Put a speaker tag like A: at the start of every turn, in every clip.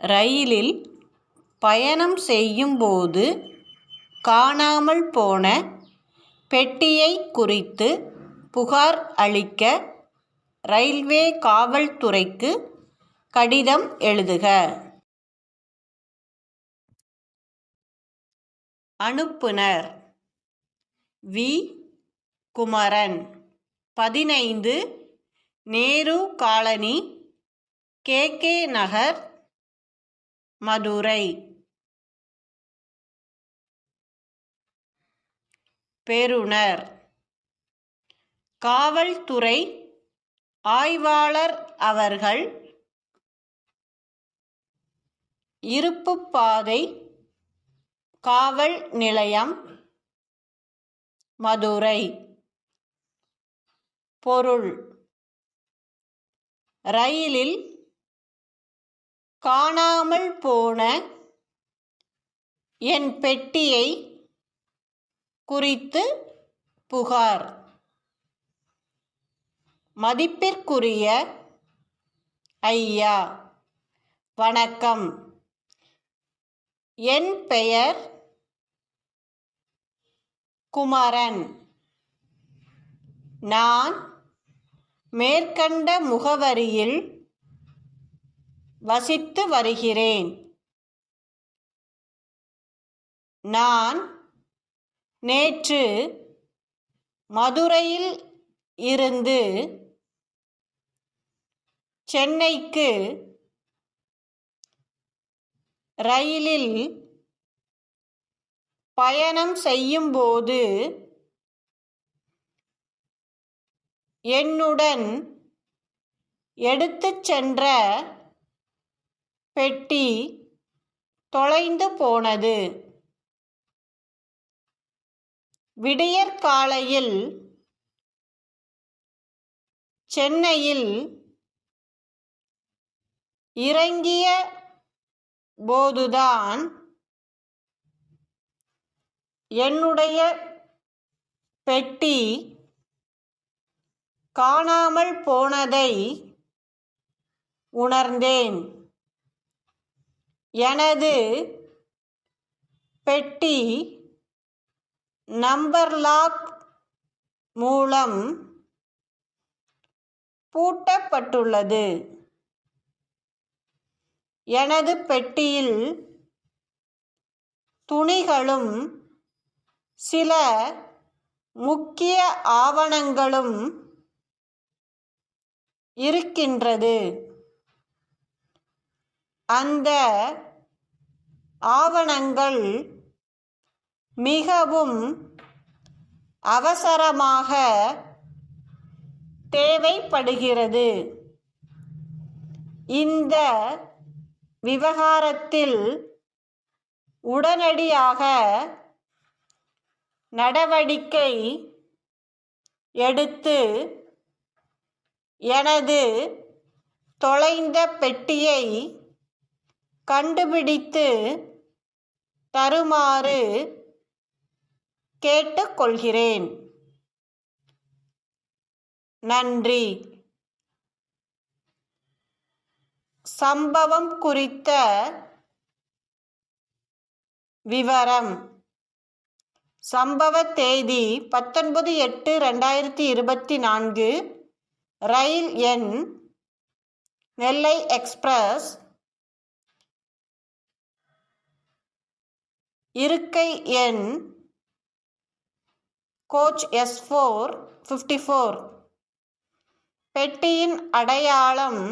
A: ரயிலில் பயணம் செய்யும்போது காணாமல் போன பெட்டியை குறித்து புகார் அளிக்க ரயில்வே காவல்துறைக்கு கடிதம் எழுதுக. அனுப்புனர். வி. குமரன். பதினைந்து. Nehru colony K. K. Nagar Madurai. பெறுநர் காவல்துறை ஆய்வாளர் அவர்கள் இருப்புப்பாதை காவல் நிலையம் மதுரை. பொருள். ரயிலில் காணாமல் போன என் பெட்டியை குறித்து புகார். மதிப்பிற்குரிய ஐயா வணக்கம். என் பெயர் குமரன். நான் மேற்கண்ட முகவரியில் வசித்து வருகிறேன். நான் நேற்று மதுரையில் இருந்து சென்னைக்கு ரயிலில் பயணம் செய்யும்போது என்னுடன் எடுத்துச் சென்ற பெட்டி தொலைந்து போனது. விடியற்காலையில் சென்னையில் இறங்கிய போதுதான் என்னுடைய பெட்டி காணாமல் போனதை உணர்ந்தேன். எனது பெட்டி நம்பர் லாக் மூலம் பூட்டப்பட்டுள்ளது. எனது பெட்டியில் துணிகளும் சில முக்கிய ஆவணங்களும் இருக்கின்றது. அந்த ஆவணங்கள் மிகவும் அவசரமாக தேவைப்படுகிறது. இந்த விவகாரத்தில் உடனடியாக நடவடிக்கை எடுத்து எனது தொலைந்த பெட்டியை கண்டுபிடித்து தருமாறு கேட்டுக்கொள்கிறேன். நன்றி. சம்பவம் குறித்த விவரம். சம்பவ தேதி பத்தொன்பது எட்டு ரெண்டாயிரத்தி இருபத்தி நான்கு. ரயில் எண் நெல்லை எக்ஸ்பிரஸ் இருக்கை எண் coach S four fifty four. பெட்டியின் அடையாளம்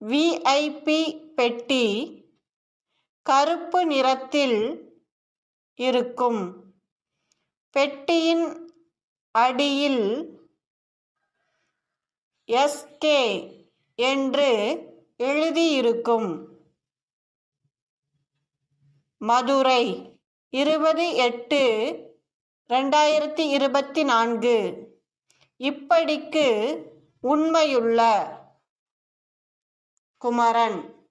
A: விஐபி பெட்டி கருப்பு நிறத்தில் இருக்கும். பெட்டியின் அடியில் எஸ்கே என்று எழுதியிருக்கும். மதுரை இருபது எட்டு ரெண்டாயிரத்தி இருபத்தி நான்கு. இப்படிக்கு உண்மையுள்ள குமரன்.